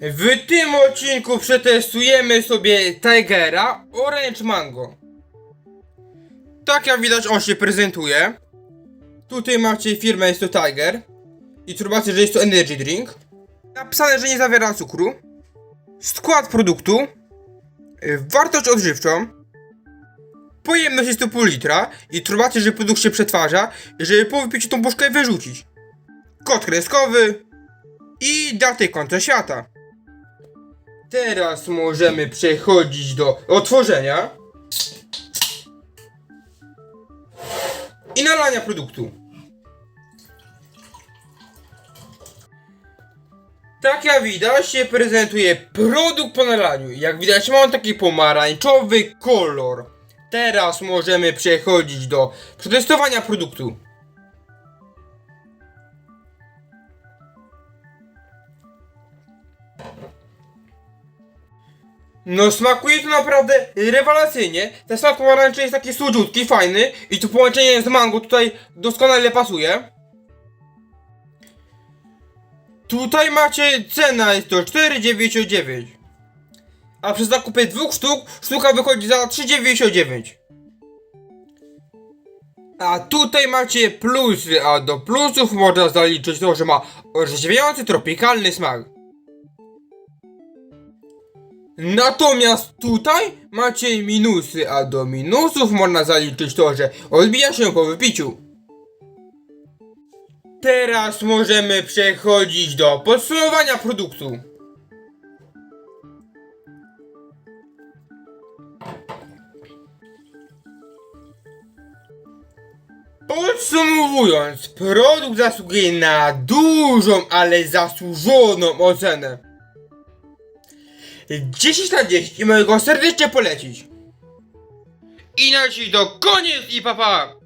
W tym odcinku przetestujemy sobie Tigera Orange Mango. Tak jak widać on się prezentuje. Tutaj macie firmę, jest to Tiger. Informację, że jest to energy drink. Napisane, że nie zawiera cukru. Skład produktu. y, Wartość odżywczą. Pojemność jest to pół litra. Informację, że produkt się przetwarza, żeby po wypiciu tą puszkę wyrzucić. Kod kreskowy. I daty końca świata. Teraz możemy przechodzić do otworzenia i nalania produktu. Tak jak widać się prezentuje produkt po nalaniu. Jak widać ma on taki pomarańczowy kolor. Teraz możemy przechodzić do przetestowania produktu. No smakuje to naprawdę rewelacyjnie. Ten smak pomarańczy jest taki słodziutki, fajny i to połączenie z mango tutaj doskonale pasuje. Tutaj macie cena jest to 4,99 A przy zakupie dwóch sztuk sztuka wychodzi za 3,99 A tutaj macie plusy, a do plusów można zaliczyć to, że ma orzeźwiający tropikalny smak. Natomiast tutaj macie minusy, a do minusów można zaliczyć to, że odbija się po wypiciu. Teraz możemy przechodzić do podsumowania produktu. Podsumowując, produkt zasługuje na dużą, ale zasłużoną ocenę. 10 na 10 i mogę go serdecznie polecić. I na dziś to koniec i papa! Pa.